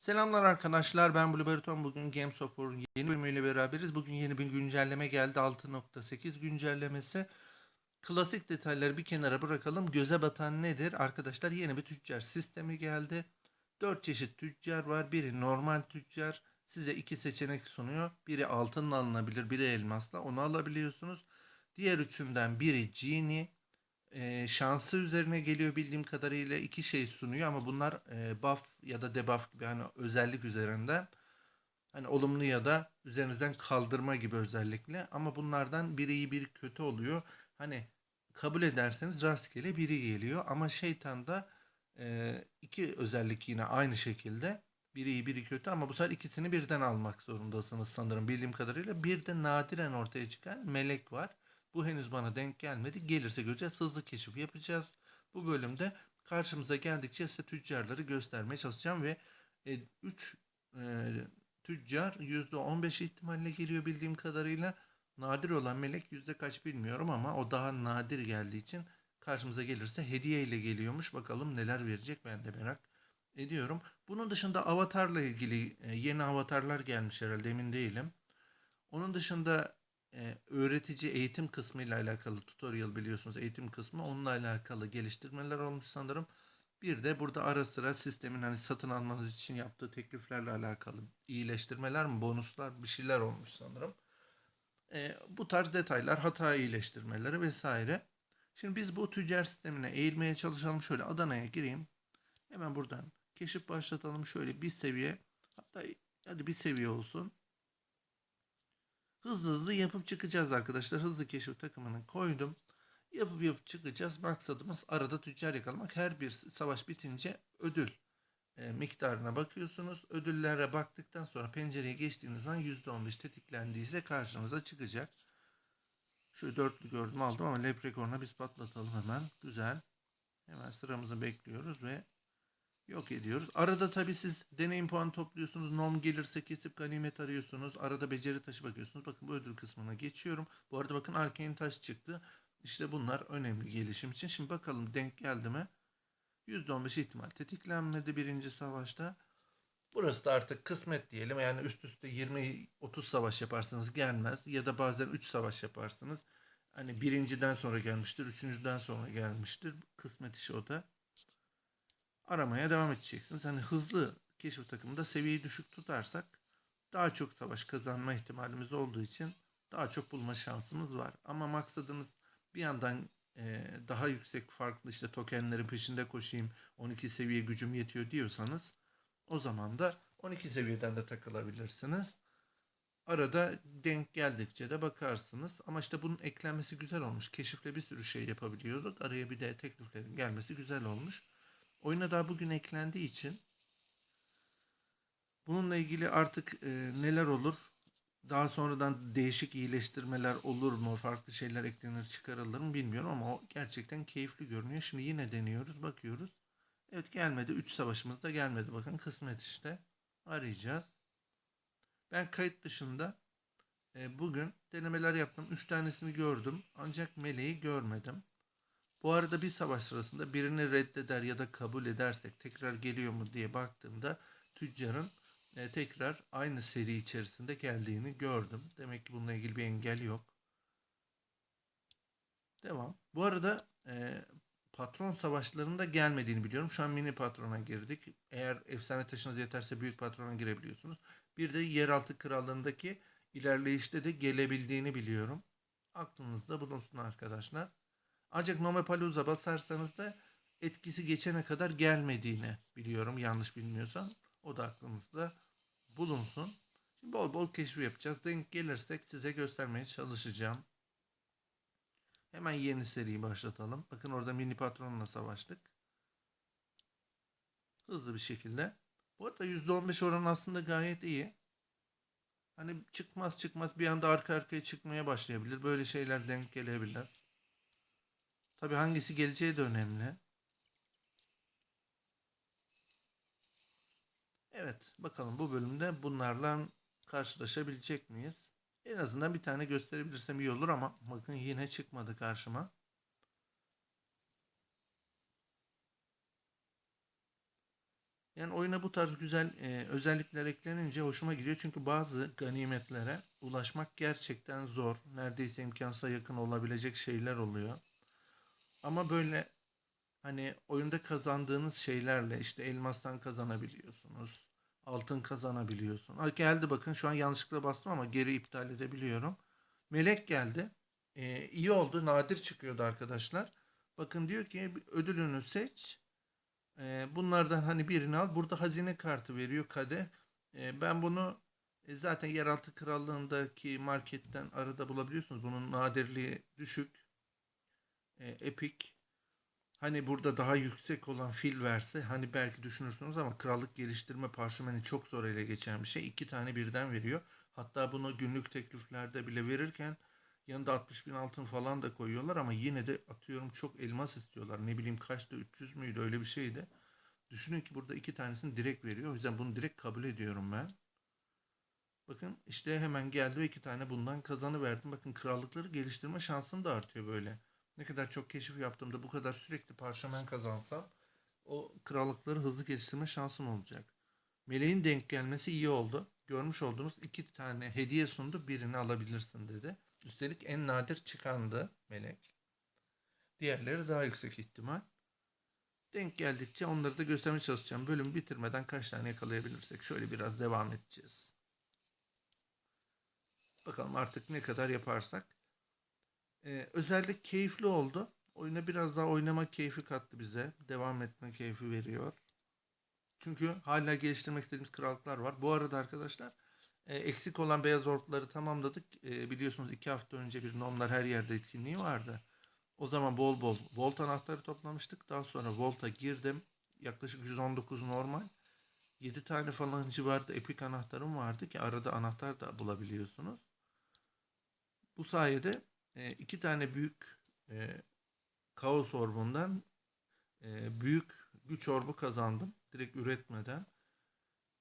Selamlar arkadaşlar ben Blueberton bugün Games of yeni bölümüyle beraberiz. Bugün yeni bir güncelleme geldi 6.8 güncellemesi. Klasik detayları bir kenara bırakalım. Göze batan nedir? Arkadaşlar yeni bir tüccar sistemi geldi. 4 çeşit tüccar var. Biri normal tüccar. Size iki seçenek sunuyor. Biri altınla alınabilir, biri elmasla. Onu alabiliyorsunuz. Diğer üçünden biri Genie. Ee, şansı üzerine geliyor bildiğim kadarıyla iki şey sunuyor ama bunlar e, buff ya da debuff gibi hani özellik üzerinden hani olumlu ya da üzerinizden kaldırma gibi özellikle ama bunlardan biri iyi biri kötü oluyor. Hani kabul ederseniz rastgele biri geliyor ama şeytanda e, iki özellik yine aynı şekilde biri iyi biri kötü ama bu sefer ikisini birden almak zorundasınız sanırım bildiğim kadarıyla. Bir de nadiren ortaya çıkan melek var. Bu henüz bana denk gelmedi. Gelirse göreceğiz. Hızlı keşif yapacağız. Bu bölümde karşımıza geldikçe size tüccarları göstermeye çalışacağım ve 3 e, tüccar %15 ihtimalle geliyor bildiğim kadarıyla. Nadir olan melek yüzde kaç bilmiyorum ama o daha nadir geldiği için karşımıza gelirse hediye ile geliyormuş. Bakalım neler verecek ben de merak ediyorum. Bunun dışında avatarla ilgili e, yeni avatarlar gelmiş herhalde emin değilim. Onun dışında e, öğretici eğitim kısmı ile alakalı tutorial biliyorsunuz eğitim kısmı onunla alakalı geliştirmeler olmuş sanırım. Bir de burada ara sıra sistemin hani satın almanız için yaptığı tekliflerle alakalı iyileştirmeler mi bonuslar bir şeyler olmuş sanırım. E, bu tarz detaylar hata iyileştirmeleri vesaire. Şimdi biz bu tüccar sistemine eğilmeye çalışalım. Şöyle Adana'ya gireyim. Hemen buradan keşif başlatalım. Şöyle bir seviye hatta hadi bir seviye olsun hızlı hızlı yapıp çıkacağız arkadaşlar. Hızlı keşif takımını koydum. Yapıp yapıp çıkacağız. Maksadımız arada tüccar yakalamak. Her bir savaş bitince ödül e, miktarına bakıyorsunuz. Ödüllere baktıktan sonra pencereye geçtiğiniz zaman %15 tetiklendiyse karşınıza çıkacak. Şu dörtlü gördüm aldım ama leprekorna biz patlatalım hemen. Güzel. Hemen sıramızı bekliyoruz ve yok ediyoruz. Arada tabii siz deneyim puanı topluyorsunuz. Nom gelirse kesip ganimet arıyorsunuz. Arada beceri taşı bakıyorsunuz. Bakın bu ödül kısmına geçiyorum. Bu arada bakın arcane taş çıktı. İşte bunlar önemli gelişim için. Şimdi bakalım denk geldi mi? %15 ihtimal tetiklenmedi birinci savaşta. Burası da artık kısmet diyelim. Yani üst üste 20-30 savaş yaparsınız gelmez. Ya da bazen 3 savaş yaparsınız. Hani birinciden sonra gelmiştir. Üçüncüden sonra gelmiştir. Kısmet işi o da aramaya devam edeceksiniz. Hani hızlı keşif takımında seviyeyi düşük tutarsak daha çok savaş kazanma ihtimalimiz olduğu için daha çok bulma şansımız var. Ama maksadınız bir yandan e, daha yüksek farklı işte tokenlerin peşinde koşayım 12 seviye gücüm yetiyor diyorsanız o zaman da 12 seviyeden de takılabilirsiniz. Arada denk geldikçe de bakarsınız. Ama işte bunun eklenmesi güzel olmuş. Keşifle bir sürü şey yapabiliyorduk. Araya bir de tekliflerin gelmesi güzel olmuş. Oyuna daha bugün eklendiği için bununla ilgili artık e, neler olur? Daha sonradan değişik iyileştirmeler olur mu? Farklı şeyler eklenir çıkarılır mı bilmiyorum ama o gerçekten keyifli görünüyor. Şimdi yine deniyoruz bakıyoruz. Evet gelmedi. 3 savaşımız da gelmedi. Bakın kısmet işte. Arayacağız. Ben kayıt dışında e, bugün denemeler yaptım. 3 tanesini gördüm. Ancak meleği görmedim. Bu arada bir savaş sırasında birini reddeder ya da kabul edersek tekrar geliyor mu diye baktığımda tüccarın e, tekrar aynı seri içerisinde geldiğini gördüm. Demek ki bununla ilgili bir engel yok. Devam. Bu arada e, patron savaşlarında gelmediğini biliyorum. Şu an mini patrona girdik. Eğer efsane taşınız yeterse büyük patrona girebiliyorsunuz. Bir de yeraltı krallığındaki ilerleyişte de gelebildiğini biliyorum. Aklınızda bulunsun arkadaşlar. Ancak Nomepalooza basarsanız da etkisi geçene kadar gelmediğini biliyorum yanlış bilmiyorsam. O da aklınızda bulunsun. Şimdi bol bol keşif yapacağız. Denk gelirsek size göstermeye çalışacağım. Hemen yeni seriyi başlatalım. Bakın orada mini patronla savaştık. Hızlı bir şekilde. Bu arada %15 oranı aslında gayet iyi. Hani çıkmaz çıkmaz bir anda arka arkaya çıkmaya başlayabilir. Böyle şeyler denk gelebilir. Tabi hangisi geleceği de önemli. Evet bakalım bu bölümde bunlarla karşılaşabilecek miyiz? En azından bir tane gösterebilirsem iyi olur ama bakın yine çıkmadı karşıma. Yani oyuna bu tarz güzel e, özellikler eklenince hoşuma gidiyor. Çünkü bazı ganimetlere ulaşmak gerçekten zor. Neredeyse imkansıza yakın olabilecek şeyler oluyor. Ama böyle hani oyunda kazandığınız şeylerle işte elmastan kazanabiliyorsunuz. Altın kazanabiliyorsun. Ha, geldi bakın şu an yanlışlıkla bastım ama geri iptal edebiliyorum. Melek geldi. Ee, iyi oldu. Nadir çıkıyordu arkadaşlar. Bakın diyor ki ödülünü seç. Ee, bunlardan hani birini al. Burada hazine kartı veriyor kade. ben bunu e, zaten yeraltı krallığındaki marketten arada bulabiliyorsunuz. Bunun nadirliği düşük. E, Epic. Hani burada daha yüksek olan fil verse hani belki düşünürsünüz ama krallık geliştirme parşömeni çok zor ele geçen bir şey. İki tane birden veriyor. Hatta bunu günlük tekliflerde bile verirken yanında 60 bin altın falan da koyuyorlar ama yine de atıyorum çok elmas istiyorlar. Ne bileyim kaçta 300 müydü öyle bir şeydi. Düşünün ki burada iki tanesini direkt veriyor. O yüzden bunu direkt kabul ediyorum ben. Bakın işte hemen geldi ve iki tane bundan kazanı verdim. Bakın krallıkları geliştirme şansım da artıyor böyle. Ne kadar çok keşif yaptığımda bu kadar sürekli parşömen kazansam o krallıkları hızlı geliştirme şansım olacak. Meleğin denk gelmesi iyi oldu. Görmüş olduğunuz iki tane hediye sundu. Birini alabilirsin dedi. Üstelik en nadir çıkandı melek. Diğerleri daha yüksek ihtimal. Denk geldikçe onları da göstermeye çalışacağım. Bölüm bitirmeden kaç tane yakalayabilirsek şöyle biraz devam edeceğiz. Bakalım artık ne kadar yaparsak. Ee, özellik keyifli oldu. Oyuna biraz daha oynama keyfi kattı bize. Devam etme keyfi veriyor. Çünkü hala geliştirmek istediğimiz krallıklar var. Bu arada arkadaşlar e, eksik olan beyaz ortları tamamladık. E, biliyorsunuz iki hafta önce bir nomlar her yerde etkinliği vardı. O zaman bol bol volt anahtarı toplamıştık. Daha sonra volta girdim. Yaklaşık 119 normal. 7 tane falan civarında epik anahtarım vardı ki arada anahtar da bulabiliyorsunuz. Bu sayede e, iki tane büyük e, kaos orbundan e, büyük güç orbu kazandım. Direkt üretmeden.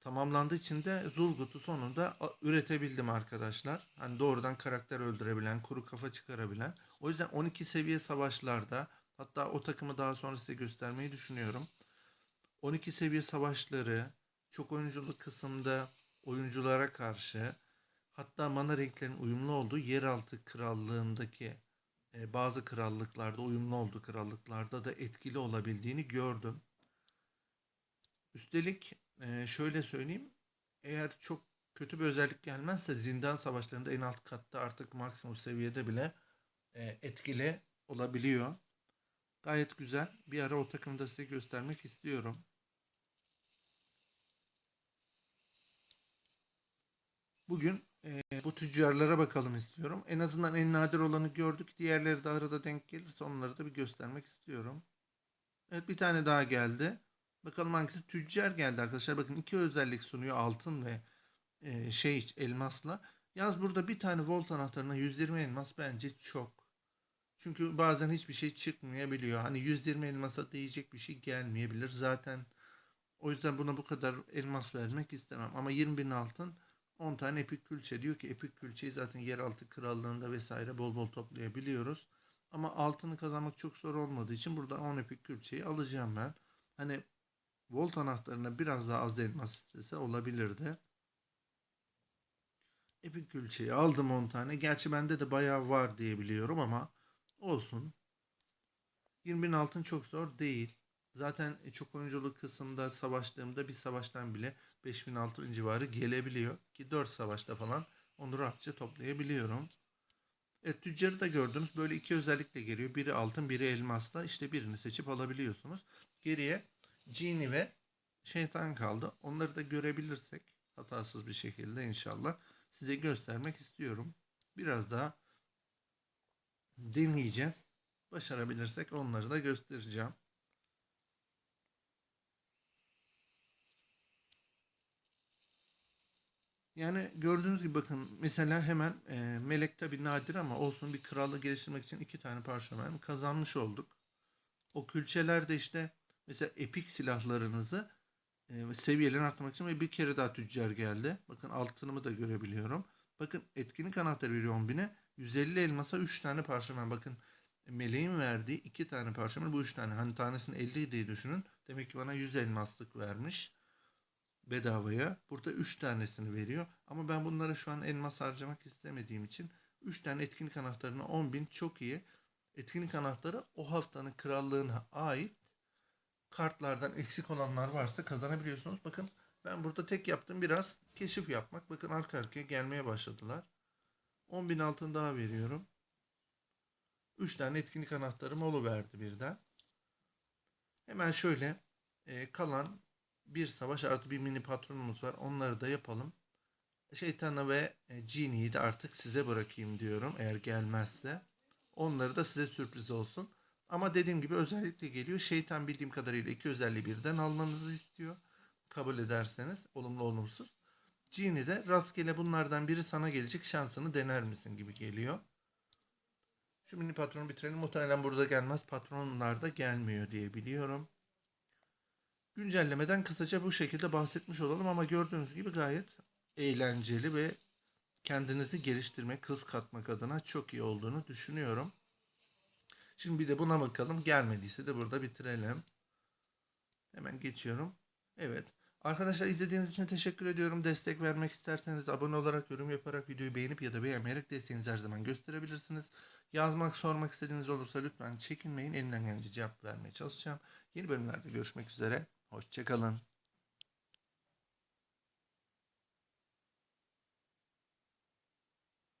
Tamamlandığı için de Zulgut'u sonunda üretebildim arkadaşlar. Hani doğrudan karakter öldürebilen, kuru kafa çıkarabilen. O yüzden 12 seviye savaşlarda hatta o takımı daha sonra size göstermeyi düşünüyorum. 12 seviye savaşları çok oyunculuk kısımda oyunculara karşı hatta mana renklerin uyumlu olduğu yeraltı krallığındaki e, bazı krallıklarda uyumlu olduğu krallıklarda da etkili olabildiğini gördüm. Üstelik e, şöyle söyleyeyim. Eğer çok kötü bir özellik gelmezse zindan savaşlarında en alt katta artık maksimum seviyede bile e, etkili olabiliyor. Gayet güzel. Bir ara o takımı da size göstermek istiyorum. Bugün e, bu tüccarlara bakalım istiyorum. En azından en nadir olanı gördük. Diğerleri de arada denk gelirse onları da bir göstermek istiyorum. Evet bir tane daha geldi. Bakalım hangisi tüccar geldi arkadaşlar. Bakın iki özellik sunuyor altın ve e, şey elmasla. Yalnız burada bir tane volt anahtarına 120 elmas bence çok. Çünkü bazen hiçbir şey çıkmayabiliyor. Hani 120 elmasa değecek bir şey gelmeyebilir. Zaten o yüzden buna bu kadar elmas vermek istemem. Ama 20 bin altın 10 tane epik külçe. Diyor ki epik külçeyi zaten yeraltı krallığında vesaire bol bol toplayabiliyoruz. Ama altını kazanmak çok zor olmadığı için burada 10 epik külçeyi alacağım ben. Hani volt anahtarına biraz daha az elmas istese olabilirdi. Epik külçeyi aldım 10 tane. Gerçi bende de bayağı var diye biliyorum ama olsun. 20 bin altın çok zor değil. Zaten çok oyunculuk kısmında savaştığımda bir savaştan bile 5000 altın civarı gelebiliyor. Ki 4 savaşta falan onu rahatça toplayabiliyorum. Evet tüccarı da gördünüz. Böyle iki özellikle geliyor. Biri altın biri elmasla. İşte birini seçip alabiliyorsunuz. Geriye cini ve şeytan kaldı. Onları da görebilirsek hatasız bir şekilde inşallah size göstermek istiyorum. Biraz daha deneyeceğiz. Başarabilirsek onları da göstereceğim. Yani gördüğünüz gibi bakın mesela hemen e, melek tabi nadir ama olsun bir krallığı geliştirmek için iki tane parşömen kazanmış olduk. O külçeler de işte mesela epik silahlarınızı e, seviyelerini arttırmak için bir kere daha tüccar geldi. Bakın altınımı da görebiliyorum. Bakın etkinlik anahtarı veriyor 10 bine. 150 elmasa 3 tane parşömen. Bakın meleğin verdiği 2 tane parşömen bu 3 tane. Hani tanesini 50 diye düşünün. Demek ki bana 100 elmaslık vermiş. Bedavaya. Burada 3 tanesini veriyor. Ama ben bunlara şu an elmas harcamak istemediğim için 3 tane etkinlik anahtarına 10.000 çok iyi. Etkinlik anahtarı o haftanın krallığına ait kartlardan eksik olanlar varsa kazanabiliyorsunuz. Bakın ben burada tek yaptığım biraz keşif yapmak. Bakın arka arkaya gelmeye başladılar. 10.000 altın daha veriyorum. 3 tane etkinlik anahtarım verdi birden. Hemen şöyle e, kalan bir savaş artı bir mini patronumuz var. Onları da yapalım. Şeytanı ve Genie'yi de artık size bırakayım diyorum. Eğer gelmezse. Onları da size sürpriz olsun. Ama dediğim gibi özellikle geliyor. Şeytan bildiğim kadarıyla iki özelliği birden almanızı istiyor. Kabul ederseniz olumlu olumsuz. Genie de rastgele bunlardan biri sana gelecek şansını dener misin gibi geliyor. Şu mini patronu bitirelim. Muhtemelen burada gelmez. Patronlar da gelmiyor diye biliyorum. Güncellemeden kısaca bu şekilde bahsetmiş olalım ama gördüğünüz gibi gayet eğlenceli ve kendinizi geliştirmek, hız katmak adına çok iyi olduğunu düşünüyorum. Şimdi bir de buna bakalım. Gelmediyse de burada bitirelim. Hemen geçiyorum. Evet. Arkadaşlar izlediğiniz için teşekkür ediyorum. Destek vermek isterseniz abone olarak, yorum yaparak, videoyu beğenip ya da beğenmeyerek desteğinizi her zaman gösterebilirsiniz. Yazmak, sormak istediğiniz olursa lütfen çekinmeyin. Elinden gelince cevap vermeye çalışacağım. Yeni bölümlerde görüşmek üzere. Hoşçakalın.